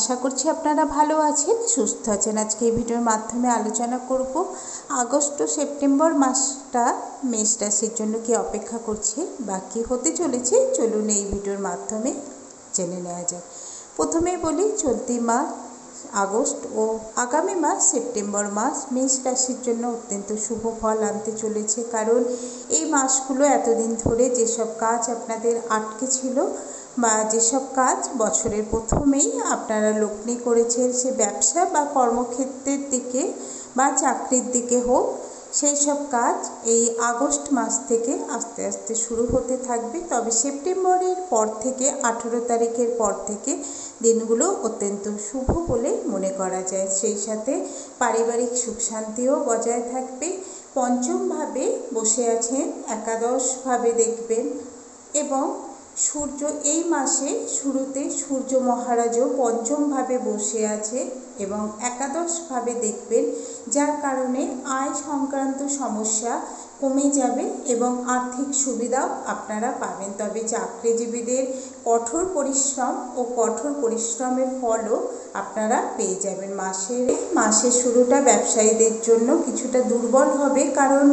আশা করছি আপনারা ভালো আছেন, সুস্থ আছেন। আজকে এই ভিডিওর মাধ্যমে আলোচনা করব আগস্ট ও সেপ্টেম্বর মাসটা মেষ রাশির জন্য কি অপেক্ষা করছে বা কী হতে চলেছে, চলুন এই ভিডিওর মাধ্যমে জেনে নেওয়া যাক। প্রথমেই বলি, চলতি মাস আগস্ট ও আগামী মাস সেপ্টেম্বর মাস মেষ রাশির জন্য অত্যন্ত শুভ ফল আনতে চলেছে। কারণ এই মাসগুলো এতদিন ধরে যেসব কাজ আপনাদের আটকে ছিল বা যেসব কাজ বছরের প্রথমেই আপনারা লগ্নি করেছেন, সে ব্যবসা বা কর্মক্ষেত্রের দিকে বা চাকরির দিকে হোক, সেই সব কাজ এই আগস্ট মাস থেকে আস্তে আস্তে শুরু হতে থাকবে। তবে সেপ্টেম্বরের পর থেকে, আঠেরো তারিখের পর থেকে দিনগুলো অত্যন্ত শুভ বলে মনে করা যায়। সেই সাথে পারিবারিক সুখ শান্তিও বজায় থাকবে। পঞ্চমভাবে বসে আছেন, একাদশভাবে দেখবেন এবং সূর্য এই মাসে শুরুতে সূর্য মহারাজও পঞ্চমভাবে বসে আছে এবং একাদশভাবে দেখবেন, যার কারণে আয় সংক্রান্ত সমস্যা কমে যাবে এবং আর্থিক সুবিধাও আপনারা পাবেন। তবে চাকরিজীবীদের কঠোর পরিশ্রম ও কঠোর পরিশ্রমের ফলও আপনারা পেয়ে যাবেন। মাসের মাসের শুরুটা ব্যবসায়ীদের জন্য কিছুটা দুর্বল হবে কারণ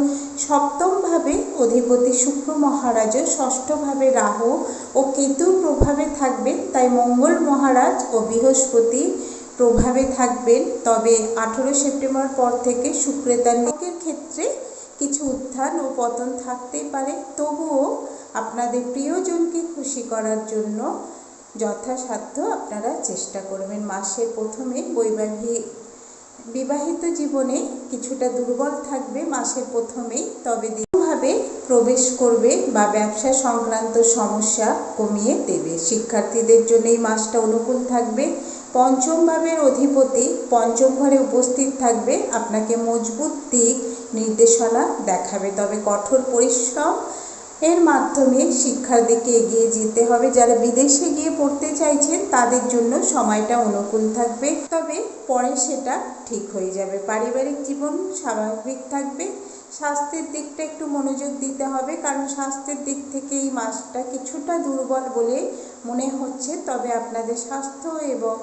সপ্তমভাবে অধিপতি শুক্র মহারাজও ষষ্ঠভাবে রাহু ও কেতুর প্রভাবে থাকবেন, তাই মঙ্গল মহারাজ ও বৃহস্পতি প্রভাবে থাকবেন। তবে আঠেরো সেপ্টেম্বর পর থেকে শুক্রেতার ক্ষেত্রে কিছু উত্থান ও পতন থাকতেই পারে। তবুও আপনাদের প্রিয়জনকে খুশি করার জন্য যথাসাধ্য আপনারা চেষ্টা করবেন। মাসের প্রথমে বৈবাহিক, বিবাহিত জীবনে কিছুটা দুর্বল থাকবে মাসের প্রথমেই, তবে দীর্ঘভাবে প্রবেশ করবে বা ব্যবসা সংক্রান্ত সমস্যা কমিয়ে দেবে। শিক্ষার্থীদের জন্য এই মাসটা অনুকূল থাকবে। পঞ্চম ভাবের অধিপতি পঞ্চম ঘরে উপস্থিত থাকবে, আপনাকে মজবুত দিক নির্দেশনা দেখাবে। তবে কঠোর পরিশ্রম এর মাধ্যমে শিক্ষার দিকে এগিয়ে যেতে হবে। যারা বিদেশে গিয়ে পড়তে চাইছেন, তাদের জন্য সময়টা অনুকূল থাকবে। তবে পরে সেটা ঠিক হয়ে যাবে। পারিবারিক জীবন স্বাভাবিক থাকবে। স্বাস্থ্যের দিকটা একটু মনোযোগ দিতে হবে, কারণ স্বাস্থ্যের দিক থেকে এই মাসটা কিছুটা দুর্বল বলে মনে হচ্ছে। তবে আপনাদের স্বাস্থ্য এবং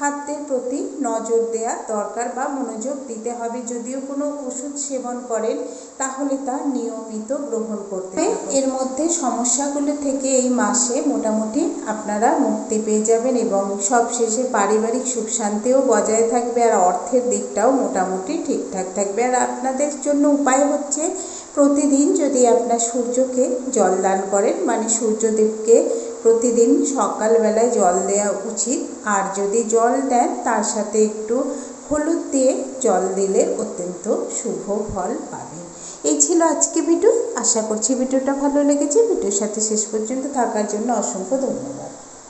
খাদ্যের প্রতি নজর দেওয়া দরকার বা মনোযোগ দিতে হবে। যদিও কোনো ওষুধ সেবন করেন, তাহলে তা নিয়মিত গ্রহণ করতে এর মধ্যে সমস্যাগুলো থেকে এই মাসে মোটামুটি আপনারা মুক্তি পেয়ে যাবেন এবং সবশেষে পারিবারিক সুখ শান্তিও বজায় থাকবে আর অর্থের দিকটাও মোটামুটি ঠিকঠাক থাকবে। আর আপনাদের জন্য উপায় হচ্ছে, প্রতিদিন যদি আপনার সূর্যকে জল দান করেন মানে সূর্যদেবকে প্রতিদিন সকালবেলায় জল দেওয়া উচিত। আর যদি জল দেন, তার সাথে একটু হলুদ দিয়ে জল দিলে অত্যন্ত শুভ ফল পাবেন এই ছিল আজকে ভিডিও। আশা করছি ভিডিওটা ভালো লেগেছে। ভিডিওর সাথে শেষ পর্যন্ত থাকার জন্য অসংখ্য ধন্যবাদ।